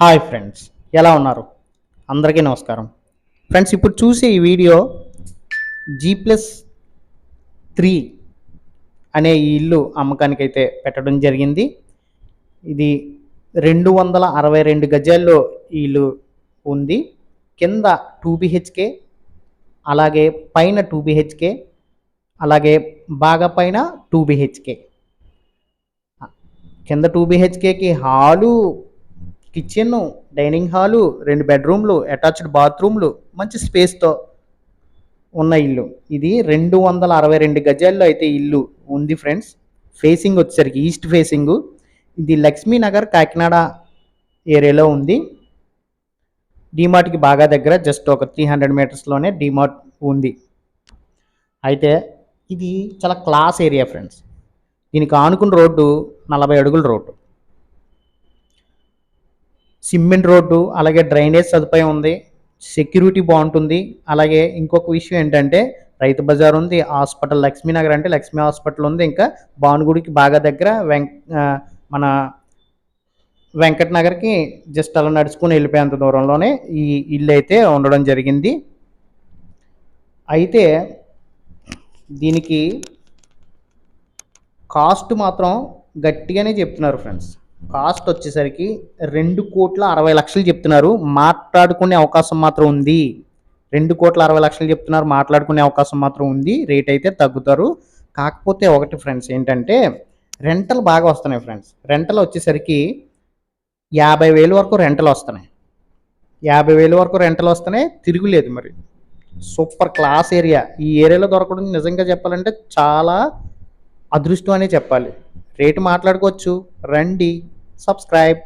Hi friends ఎలా ఉన్నారు? అందరికీ నమస్కారం. ఫ్రెండ్స్ ఇప్పుడు చూసే ఈ వీడియో జీ ప్లస్ త్రీ అనే ఈ ఇల్లు అమ్మకానికి అయితే పెట్టడం జరిగింది. ఇది రెండు వందల అరవై రెండు గజాల్లో ఈ ఇల్లు ఉంది. కింద టూ బిహెచ్కే అలాగే పైన టూ బిహెచ్కే అలాగే బాగా పైన టూ బిహెచ్కే కింద టూ బిహెచ్కేకి హాలు కిచెన్ డైనింగ్ హాలు రెండు బెడ్రూమ్లు అటాచ్డ్ బాత్రూమ్లు మంచి స్పేస్తో ఉన్న ఇల్లు. ఇది రెండు వందల అరవై రెండు గజాల్లో అయితే ఇల్లు ఉంది ఫ్రెండ్స్. ఫేసింగ్ వచ్చేసరికి ఈస్ట్ ఫేసింగ్ ఇది లక్ష్మీనగర్ కాకినాడ ఏరియాలో ఉంది. డిమార్ట్కి బాగా దగ్గర జస్ట్ ఒక త్రీ హండ్రెడ్ మీటర్స్లోనే డిమార్ట్ ఉంది. అయితే ఇది చాలా క్లాస్ ఏరియా ఫ్రెండ్స్. దీనికి ఆనుకున్న రోడ్డు నలభై అడుగుల రోడ్డు. సిమెంట్ రోడ్డు అలాగే డ్రైనేజ్ సదుపాయం ఉంది సెక్యూరిటీ బాగుంటుంది. అలాగే ఇంకొక విషయం ఏంటంటే రైతు బజార్ ఉంది హాస్పిటల్ లక్ష్మీనగర్ అంటే లక్ష్మీ హాస్పిటల్ ఉంది. ఇంకా భానుగుడికి బాగా దగ్గర వెంక మన వెంకట్ నగర్కి జస్ట్ అలా నడుచుకుని వెళ్ళిపోయేంత దూరంలోనే ఈ ఇల్లు అయితే ఉండడం జరిగింది. అయితే దీనికి కాస్ట్ మాత్రం గట్టిగానే చెప్తున్నారు ఫ్రెండ్స్. కాస్ట్ వచ్చేసరికి రెండు కోట్ల అరవై లక్షలు చెప్తున్నారు. మాట్లాడుకునే అవకాశం మాత్రం ఉంది. రెండు కోట్ల అరవై లక్షలు చెప్తున్నారు. మాట్లాడుకునే అవకాశం మాత్రం ఉంది. రేట్ అయితే తగ్గుతారు. కాకపోతే ఒకటి ఫ్రెండ్స్ ఏంటంటే రెంటలు బాగా వస్తున్నాయి ఫ్రెండ్స్. రెంటలు వచ్చేసరికి యాభై వేలు వరకు రెంటలు వస్తున్నాయి. యాభై వేలు వరకు రెంటలు వస్తున్నాయి. తిరుగులేదు మరి. Super class area. ఈ ఏరియాలో దొరకడం నిజంగా చెప్పాలంటే చాలా అదృష్టం అనే చెప్పాలి. రేటు మాట్లాడుకోవచ్చు. రండి. సబ్స్క్రైబ్.